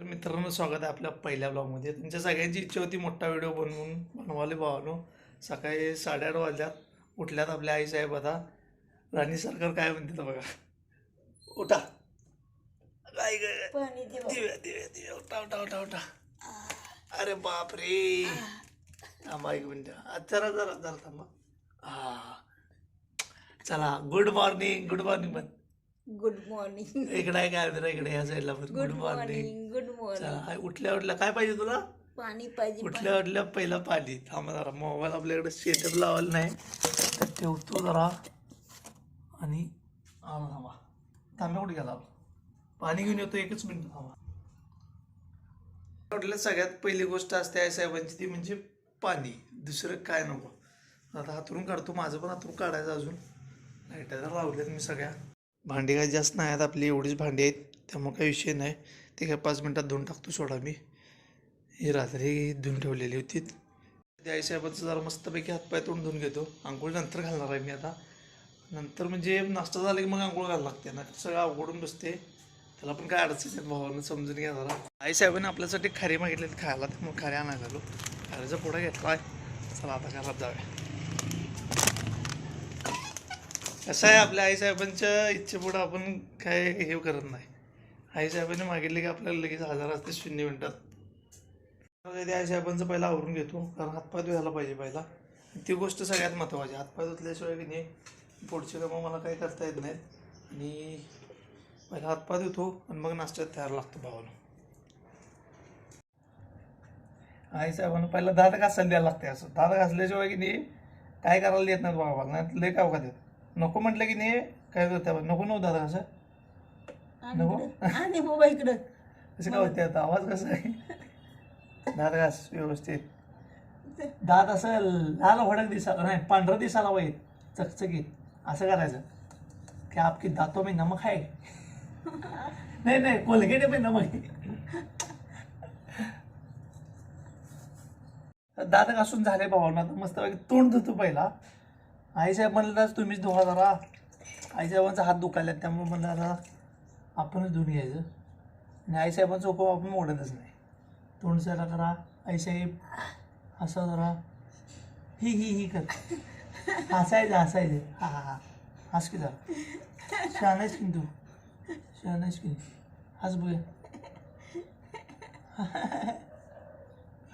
तर मित्रांनो स्वागत आहे आपल्या पहिल्या ब्लॉगमध्ये तुमच्या सगळ्यांची इच्छा होती मोठा व्हिडिओ बनवून बनवाले भावानो. सकाळी साडेआठ वाजल्यात उठल्यात आपल्या आईसाहेब आता. राणी सरकार काय म्हणते तर बघा. उठा. काय. दिव्या दिव्या दिव्या. उठा उठा उठा उठा. अरे बाप रे थांबा एक मिनिट. जरा जरा जरा थांबा. हा चला गुड मॉर्निंग गुड मॉर्निंग पण गुड मॉर्निंग इकडे आहे काय जरा इकडे या साईडला पण गुड मॉर्निंग गुड मॉर्निंग चला उठल्या उठल्या काय पाहिजे तुला? पाणी पाहिजे उठल्या उठल्या पहिलं पाणी. थांबा जरा मोबाईल आपल्याकडे सेटअप लावायला नाही. तर ठेवतो जरा. आणि आला थांबा. थांबा कुठे गेला? पाणी घेऊन येतो एकच मिनिट थांबा. उठल्या सगळ्यात पहिली गोष्ट असते आई साहेबांची ती म्हणजे पाणी. दुसरं काय नको. आता हातरून काढतो माझं पण हातरून काढायचं अजून. लाइट जर लावल्यात मी सगळ्या. भांडी काय जास्त नाही आहेत आपली एवढीच भांडी आहेत त्यामुळे काही विषय नाही. ते काय पाच मिनटात धुवून टाकतो सोडा मी. ही रात्री धुवून ठेवलेली होती. त्या आईसाहेबाचं जरा मस्तपैकी हातपाय तोंड धुवून घेतो. आंघोळ नंतर घालणार आहे मी आता. नंतर म्हणजे नाश्ता झाला की मग आंघोळ घालायला लागते. ना सगळं अवघडून बसते. त्याला पण काय अडचण आहेत भावानं समजून घ्या जरा. आईसाहेबांनी आपल्यासाठी खारी मागितले खायला त्यामुळे खारी आणायला आलो. खारीचा पुढा घेतला आहे. चला आता घरात जाऊया. कसं आहे आपल्या आईसाहेबांच्या इच्छेपुढं आपण काय हे करत नाही. आईसाहेबांनी मागितले की आपल्याला लगेच हजार असते शून्य मिनिटात. आता आईसाहेबांचं पहिला आवरून घेतो कारण हातपाय धुवायला पाहिजे पहिला. ती गोष्ट सगळ्यात महत्त्वाची हातपाय धुतल्याशिवाय की नाही पुढचे कामं मला काही करता येत नाहीत. आणि पहिला हातपाय धुतो आणि मग नाश्त्यात तयार लागतो भावाला आईसाहेबांना पहिला दात घासायला द्यायला लागते असं. दात घासल्याशिवाय की नाही काय करायला येत नाहीत बाबा नाही लय काय देत नको म्हटलं की नाही काय करते नको नव्हतं दादा कसं नको. आणि बाबा इकडं. कसं काय होते आता आवाज कसा आहे? दात घास व्यवस्थित. दात असं लाल भडक दिसायला नाही पांढरं दिसायला पाहिजे चकचकीत. असं करायचं. की आपकी दातों में नमक आहे. नाही नाही कोलगेट में नमक दात घासून झाले भावांना आता मस्त तोंड धुतो पहिला. आईसाहेब म्हणलं तुम्हीच धुवा जरा. आईसाहेबांचा हात दुखायला त्यामुळे म्हणलं आता आपणच धुवून घ्यायचं. आणि आईसाहेबांचा हुकम आपण मोडतच नाही. तोंड जरा करा. आईसाहेब असं जरा. ही ही ही कर. हसायचं हसायचं. हा हा हा. हस की जरा. शहाणाच की तू? शहाणाच की हस बघ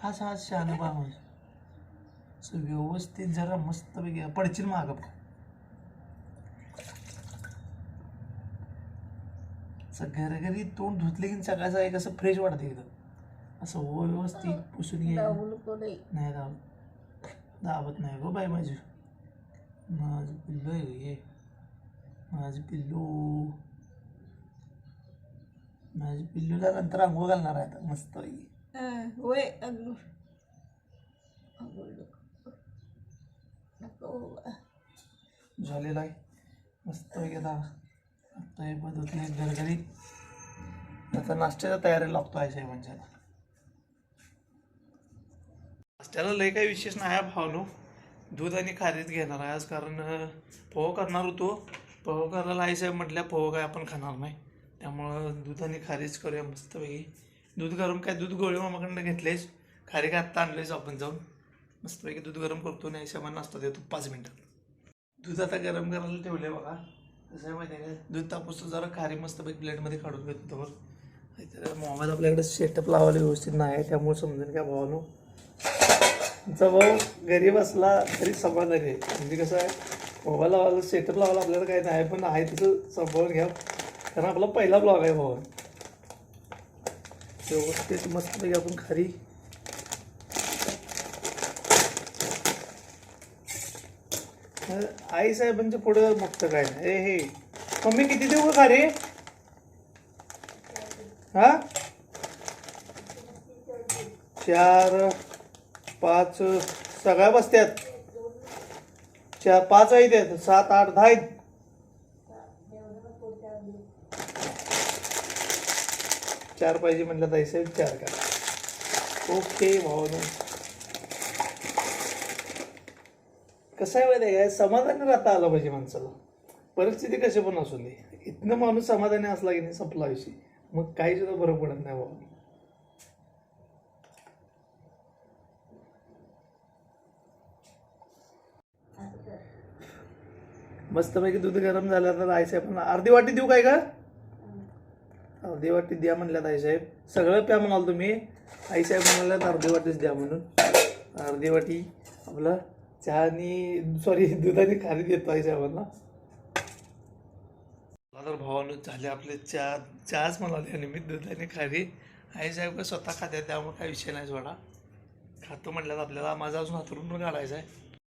हस हस शहाणं बा असं व्यवस्थित जरा मस्त पैकी पडशील मागं असं घरघरी तोंड धुतले की सकाळ सकाळी कसं फ्रेश वाटतं एकदम. असं व्यवस्थित पुसून लई. नाही दाब दाबत नाही गो बाई माझी. माझं पिल्लू आहे हे. माझं पिल्लू. माझ्या पिल्लूला नंतर आंघोळ घालणार आहे आता मस्त हं, होय अगं अगं, नको. नको बाबा. झालेला आहे. मस्त पैकी आता? आता हे नाही घरघरी. आता नाश्त्याच्या तयारी लागतो आहे साहेबांच्या नाश्त्याला लय काही विशेष नाही आहे भावनो. दूध आणि खारीच घेणार आहे आज कारण पोहो करणार होतो. पोहो करायला आई साहेब म्हटल्या पोहो काय आपण खाणार नाही. त्यामुळं दूध आणि खारीच करूया मस्तपैकी. दूध गरम काय? दूध गोळी मामाकडनं घेतलेच खारी काय आत्ता आणलेच आपण जाऊन? मस्तपैकी दूध गरम करतो आणि आई साहेबांना नाश्ता देतो पाच मिनटात दूध आता गरम करायला ठेवले बघा. कसं आहे माहिती आहे का? दूध तापूस जरा खारी मस्तपैकी प्लेटमध्ये काढून घेतो तर मोबाईल आपल्याकडे सेटअप लावायला व्यवस्थित नाही आहे त्यामुळे समजून घ्या भावानो. तुमचा भाऊ गरीब असला तरी समाधानी आहे म्हणजे कसं आहे मोबाईल लावायला सेटअप लावायला आपल्याला काही नाही पण आहे तसं सांभाळून घ्या. कारण आपला पहिला ब्लॉग आहे भाऊ व्यवस्थित मस्तपैकी आपण खारी आई साहेबांच्या पुढं मोठं काय? हे हे. मम्मी किती देऊ का रे हा? चार पाच सगळ्या बसत्यात. चार पाच आहेत आहेत सात आठ दहा आहेत. चार पाहिजे म्हटलं तर साहेब चार करा ओके भाऊ कसं आहे माहिती काय समाधानी राहता आलं पाहिजे माणसाला. परिस्थिती कशी पण असू दे. इथनं माणूस समाधानी असला की नाही संपला विषय. मग काही सुद्धा फरक पडत नाही बाबा मस्तपैकी दूध गरम झालं तर आईसाहेब साहेब अर्धी वाटी देऊ काय का अर्धी वाटी द्या म्हणल्यात आईसाहेब सगळं प्या म्हणाल तुम्ही. आईसाहेब म्हणाल्यात अर्धी वाटीच द्या म्हणून. अर्धी वाटी आपलं चहा आणि सॉरी दुधाने खाली देतो आईसाहेबांना मला तर भावानं झाले आपले चहा चहाच म्हणाले आणि मी दुधाने खाली आईसाहेब काय स्वतः खात्यात त्यामुळे काय विषय नाही सोडा. खातो म्हटल्यात आपल्याला माझा अजून हातरून पण काढायचा आहे.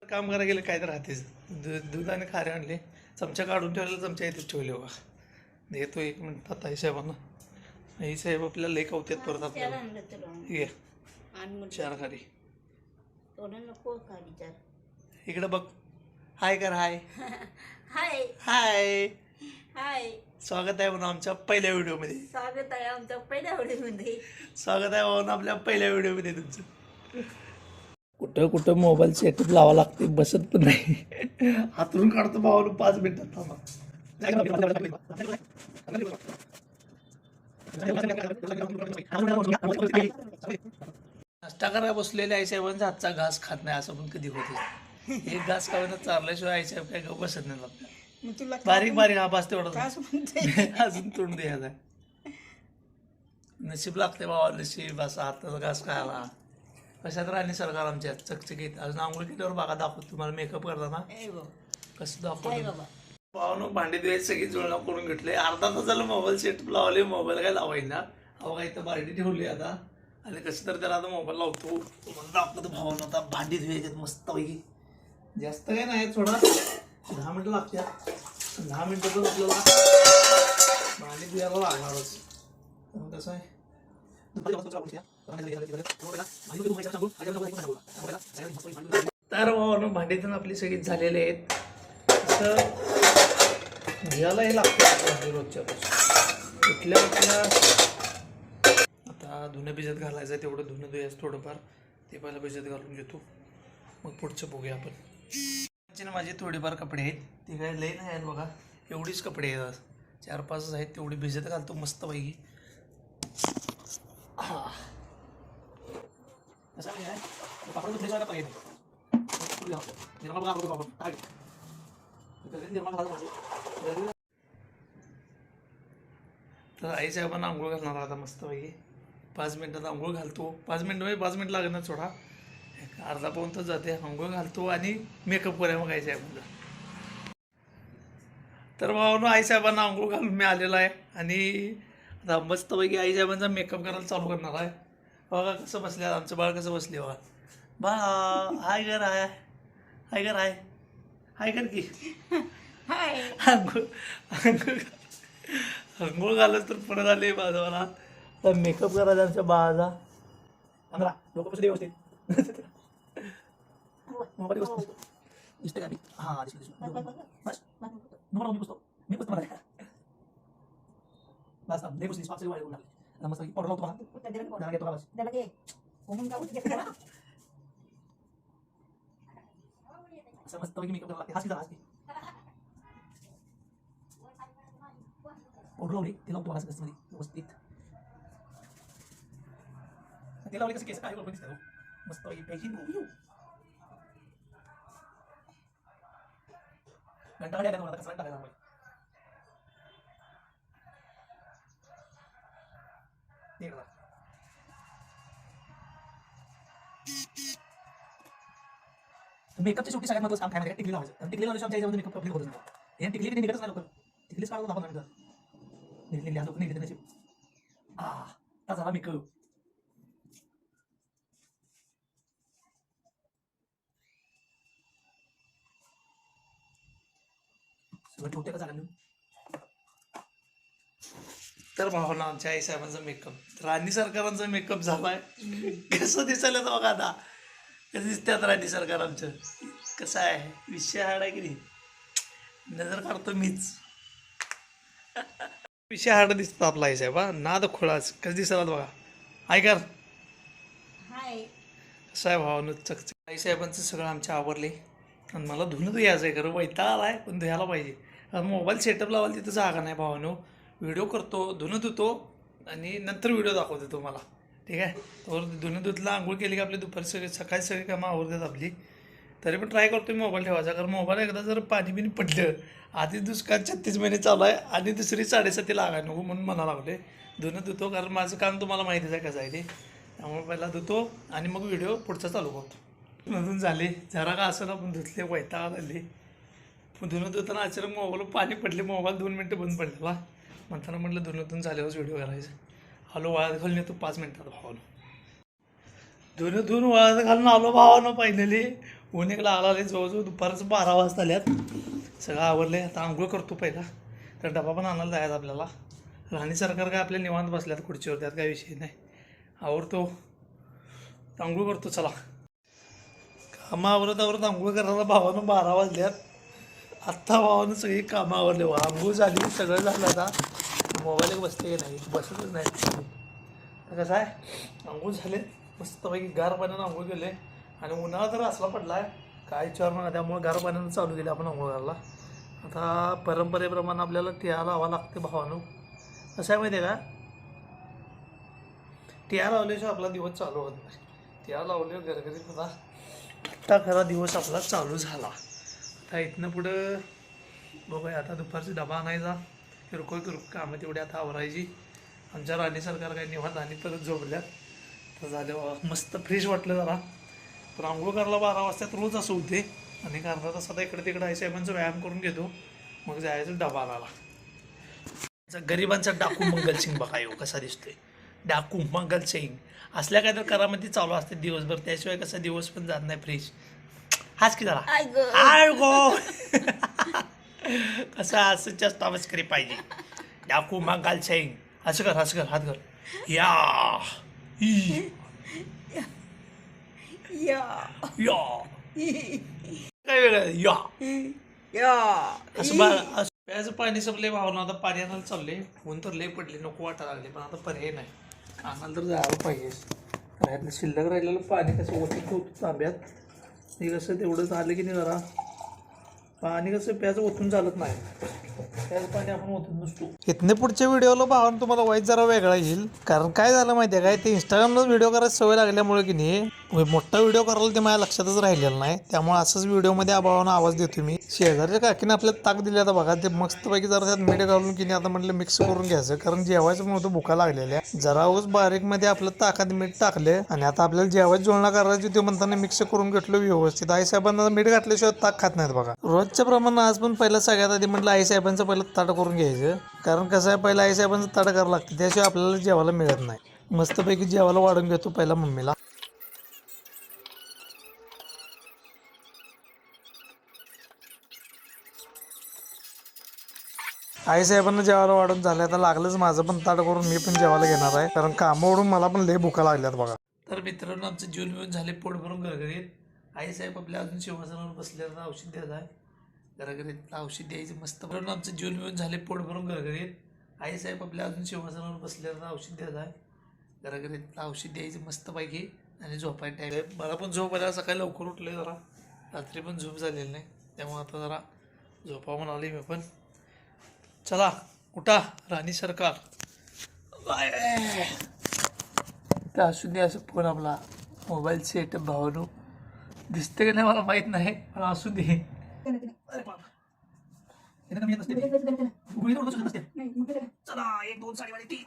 काम करायला गेलं काय तर राहतेच. दूध दूध आणि खारे आणले. चमचा काढून ठेवलेला चमचा इथेच ठेवले बघा. देतो एक मिनिटात आई साहेबांना. आई साहेब आपल्याला लई कवत्यात परत आपल्याला. चार खारी. नको का विचार इकडे बघ. हाय कर हाय. हाय. हाय. हाय. स्वागत आहे म्हणून आमच्या पहिल्या व्हिडिओमध्ये. स्वागत आहे आमच्या पहिल्या आवडीमध्ये स्वागत आहे म्हणून आपल्या पहिल्या व्हिडिओमध्ये तुमचं. कुठं कुठं मोबाईल सेटअप लावा लागते बसत पण नाही. हातरून काढतो भावानं पाच मिनिटात थांबा. नाश्ता करायला बसलेले आईसाहेबांचा हातचा घास खात नाही असं पण कधी होते एक घास खाऊन चारल्याशिवाय आईसाहेब काय गप्प बसत नाही आपल्याला. मग तुला बारीक बारीक हा पाच तेवढा म्हणते अजून तोंड द्यायचा नशीब लागते बाबा नशीब असा हाताचा घास खायला. कशात राणी सरकार आमच्या चकचकीत. अजून आंघोळ केल्यावर बघा दाखवतो तुम्हाला. मेकअप करताना. ए बाबा. कसं काय दाखवतो बाबा. पाहून भांडी द्यायची सगळी जुळणा करून घेतले. अर्धा तास झालं मोबाईल सेट लावले. मोबाईल काय लावायला अहो काय तर बार्टी ठेवली आता. आणि कसं तर त्याला आता मोबाईल लावतो. तुम्हाला दाखवतो भावानं आता भांडी धुवायच्यात मस्त पैकी जास्त काही नाही थोडा दहा मिनिटं लागतात दहा मिनिटातच आपल्याला भांडी धुवायला लागणारच. त्यामुळे कसं आहे? तर भावानं तर आपली सगळी झालेली आहेत. असं घ्यायला हे लागतं भांडी रोजच्या पासून कुठल्या उठल्या आता धुणं भिजत घालायचं आहे तेवढं धुणं धुयाचं थोडंफार. ते पहिलं भिजत घालून घेतो. मग पुढचं बघूया आपण. त्यांचे ना माझे थोडेफार कपडे आहेत. ते काय लई नाही आहेत बघा. एवढीच कपडे आहेत आज. चार पाचच आहेत तेवढी भिजत घालतो मस्तपैकी. पैकी आहे? धुतले पाहिजे. तर आईच्या आपण आंघोळ घालणार आता मस्तपैकी. पाच मिनटात आंघोळ घालतो. पाच मिनटं म्हणजे पाच मिनिट लागणार थोडा अर्धा पाऊन तास जाते. आंघोळ घालतो आणि मेकअप करूया मग आई साहेबांना तर भावानं आईसाहेबांना आंघोळ घालून मी आलेलो आहे आणि आता मस्तपैकी आईसाहेबांचा मेकअप करायला चालू करणार आहे. बघा कसं बसले आमचं बाळ कसं बसले बघा. बा हाय कर हाय. हाय कर हाय. हाय कर की? हाय. आंघोळ आंघोळ आंघोळ घालत तर परत आले माझा मला तर मेकअप करायचा आमच्या बाळाचा लोक कसं व्यवस्थित. मोबाईल व्यवस्थित दिसते का मी हां दिसलं दिसलं बस नंबर मी पुसतो मी पुसतो मला बस नाही पुसली पाच वाढ लागली आता मस्त पडलो होतो मला जरा घेतो का बस त्याला घे उमून का उठे त्याला असं मस्त पैकी मेकअप लागते हाच की हाच की ओढ लावली ते लावतो मला कसं व्यवस्थित ते लावले कसं केस काय करून दिसतं मस्त पैकी पैकी घंटा गाडी आल्या मला कसं टाकायला हवं ते करा शेवटी सगळ्यात महत्त्वाचं काम काय माहिती टिकली लावायचं कारण टिकली लावल्याशिवाय आमच्या मेकअप कंप्लीट होत नाही हे टिकली किती निघतच नाही लोक टिकलीच काढून दाखवणार नंतर निघली लोक लवकर निघली आ झाला मेकअप सगळं ठेवते का तर भावना आमच्या आई साहेबांचा मेकअप राणी सरकारांचा मेकअप झालाय. कसं दिसायला तर बघा आता. कसं दिसतात राणी सरकार आमचं. कसं आहे? विषय हाड आहे की नाही? नजर काढतो मीच. विषय हाड दिसतात आपला आई साहेब हा. नाद खोळाच कसं दिसतात बघा. ऐका हाय. कसं आहे भावानं चकचक. आई साहेबांचं सगळं आमच्या आवरले. आणि मला धुणं धुयाचं आहे खरं. आला आहे पण धुयाला पाहिजे. मोबाईल सेटअप लावायला तिथं जागा नाही भावानो. व्हिडिओ करतो धुणं धुतो आणि नंतर व्हिडिओ दाखवतो तुम्हाला. ठीक आहे? तर धुणं धुतला आंघोळ केली की आपली दुपारी सगळी सकाळी सगळी कामं आवडतात आपली. तरी पण ट्राय करतो मोबाईल ठेवायचा कारण मोबाईल एकदा जर पाणी बिनी पडलं आधी दुष्काळ छत्तीस महिने चालू आहे आणि दुसरी साडेसाती लागाय नको म्हणून म्हणा लागले धुणं धुतो कारण माझं काम तुम्हाला माहितीच आहे कसं आहे ते. त्यामुळे पहिला धुतो आणि मग व्हिडिओ पुढचा चालू करतो. नदून झाले जरा का असं ना पण धुतले वैताग आले पण धुणं धुताना अचानक मोबाईल पाणी पडले मोबाईल दोन मिनटं बंद पडलेला. म्हणताना म्हटलं धुणं झाल्यावरच व्हिडिओ करायचा. आलो वाळत घालून येतो पाच मिनटात भावानं. धुणं धुवून वाळत घालून आलो भावानं पहिलेली ऊन एकला आला जवळजवळ दुपारचं बारा वाजता आल्यात. सगळं आवडले आता आंघोळ करतो पहिला. तर डबा पण आणायला जायचा आपल्याला. राणी सरकार काय आपल्या निवांत बसल्यात खुर्चीवर त्यात काही विषय नाही. आवडतो आंघोळ करतो चला. कामावरत आवरत आंघोळ करायला भावानं बारा वाजल्यात. आत्ता भावानं सगळी कामं आवरले. वा हो, आंघोळ झाली सगळं झालं आता. मोबाईल एक बसते की नाही? बसतच नाही कसं आहे? आंघोळ झाले मस्तपैकी गार पाण्यानं आंघोळ केले. आणि उन्हाळा तर असला पडला आहे काय विचार नका त्यामुळे गार पाण्यानं चालू केलं आपण आंघोळ घालला आता परंपरेप्रमाणे आपल्याला टिया लावा लागते भावानं. कसं आहे माहिती आहे का? टिया लावल्याशिवाय आपला दिवस चालू होत नाही. टिया लावल्यावर घरघरी होता आत्ता खरा दिवस आपला चालू झाला. आता इथनं पुढं बघूया आता दुपारची डबा आणायचा. किरकोळ किरकोळ कामं तेवढी आता आवरायची. आमच्या राणी सरकार काही निवांत आणि परत झोपल्यात. तर झाले मस्त फ्रेश वाटलं जरा. पण आंघोळ करायला बारा वाजता रोज असं होते. आणि अर्धा तास आता इकडे तिकडे आई साहेबांचा व्यायाम करून घेतो. मग जायचं डबा आणायला. गरिबांचा डाकू मंगल सिंग बघा येऊ कसा दिसतोय. डाकू मंगल सिंग. असल्या काय तर करामध्ये चालू असते दिवसभर. त्याशिवाय कसा दिवस पण जात नाही फ्रेश हाच की आय ग कसं असं चेष्टा मस्करी पाहिजे. डाकू मंगल सिंग असं कर असं कर हात कर. या. ई, या. या. काय वेगळं? या. या. असं बा प्यायचं पाणी संपले भावना आता पाणी आणायला चालले ऊन तर लय पडले नको वाटायला लागले पण आता पर्याय नाही. आणायला तर जायला पाहिजे. राहिलं शिल्लक राहिलेलं पाणी कसं ओतून ठेवतो तांब्यात हे कसं तेवढं झालं की नाही जरा? पाणी कसं प्याचं ओतून चालत नाही. प्यायचं पाणी आपण ओतून नसतो. इथने पुढच्या व्हिडिओला भावानं तुम्हाला वाईट जरा वेगळा येईल. कारण काय झालं माहिती आहे काय? ते इंस्टाग्रामला व्हिडिओ करायला सवय लागल्यामुळे की नाही मोठा व्हिडिओ करायला ते माझ्या लक्षातच राहिलेलं नाही. त्यामुळे असंच व्हिडिओमध्ये भावानं आवाज देतो मी. शेजारच्या काकीने आपल्याला ताक दिले आता बघा ते मस्तपैकी जरा त्यात मीठ घालून की नाही आता म्हटलं मिक्स करून घ्यायचं. कारण जेवायचं पण भुका लागलेल्या जरा उगाच बारीकमध्ये आपलं ताकात मीठ टाकले आणि आता आपल्याला जेवायची जोडणा करायची ते म्हणताना मिक्स करून घेतलं व्यवस्थित. आई साहेबांना मीठ घातल्याशिवाय ताक खात नाहीत बघा. रोजच्या प्रमाणात आज पण पहिलं सगळ्यात आधी म्हटलं आई साहेबांचं पहिलं ताट करून घ्यायचं. कारण कसं आहे पहिलं आई साहेबांचं ताट करावं लागतं. त्याशिवाय आपल्याला जेवायला मिळत नाही. मस्तपैकी जेवायला वाढून घेतो पहिला मम्मीला. आई साहेबांना जेवायला वाढून झालं आता लागलंच माझं पण ताट करून मी पण जेवायला घेणार आहे. कारण कामावरून मला पण लय भुका लागल्यात बघा. तर मित्रांनो आमचं जीवन मिळून झाले पोट भरून घरघरीत. आई साहेब आपल्या अजून शिवासनावर बसलेलं औषध द्यायचं आहे घरघरीत औषध द्यायचं मस्त. मित्रांनो आमचं जीवन मिळून झाले पोट भरून घरघरीत. आई साहेब आपल्या अजून शिवासनावर बसलेलं औषध द्यायचं आहे गरगरीत औषध द्यायचं मस्तपैकी. आणि झोपायला टाईम आहे. मला पण झोप आल्या सकाळी लवकर उठले जरा. रात्री पण झोप झालेली नाही. त्यामुळे आता जरा झोपा म्हणून आली मी पण. चला उठा राणी सरकार. तर असू दे असं फोन आपला. मोबाईल सेट भावानो. दिसते का नाही मला माहीत नाही पण असू दे. चला एक दोन साडेवाडी तीन.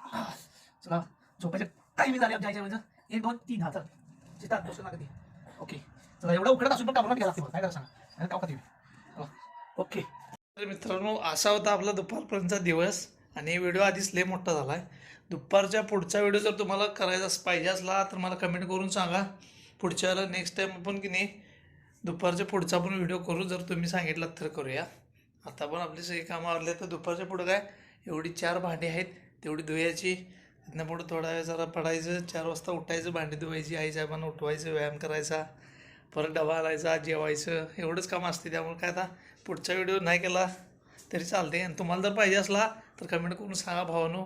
चला झोपायचे टाइम झाले आमच्या आईच्या एक दोन तीन. हा चल. चितात बसून नका ओके चला एवढा उकडत असून पण लागते काय करा सांगा. आणि तुम्ही ओके तर मित्रांनो असा होता आपला दुपारपर्यंतचा दिवस. आणि व्हिडिओ आधीच लय मोठा झाला आहे दुपारच्या पुढचा व्हिडिओ जर तुम्हाला करायचा पाहिजे असला तर मला कमेंट करून सांगा. पुढच्या वेळेला नेक्स्ट टाईम आपण की नाही दुपारच्या पुढचा पण व्हिडिओ करू. जर तुम्ही सांगितलात तर करूया. आता पण आपली सगळी कामं आवरले तर दुपारच्या पुढं काय? एवढी चार भांडी आहेत. तेवढी धुयाची त्यांना पुढं थोडा वेळ जरा पडायचं. चार वाजता उठायचं भांडी धुवायची. आई साहेबांना उठवायचं व्यायाम करायचा. परत डबा आणायचा जेवायचं. एवढंच काम असते त्यामुळे काय आता? पुढचा व्हिडिओ नाही केला तरी चालते आणि तुम्हाला जर पाहिजे असला तर कमेंट करून सांगा भावानो.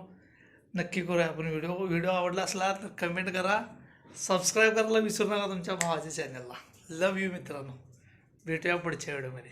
नक्की करूया आपण व्हिडिओ व्हिडिओ आवडला असला तर कमेंट करा. सबस्क्राईब करायला विसरू नका तुमच्या भावाच्या चॅनलला लव यू मित्रांनो. भेटूया पुढच्या व्हिडिओमध्ये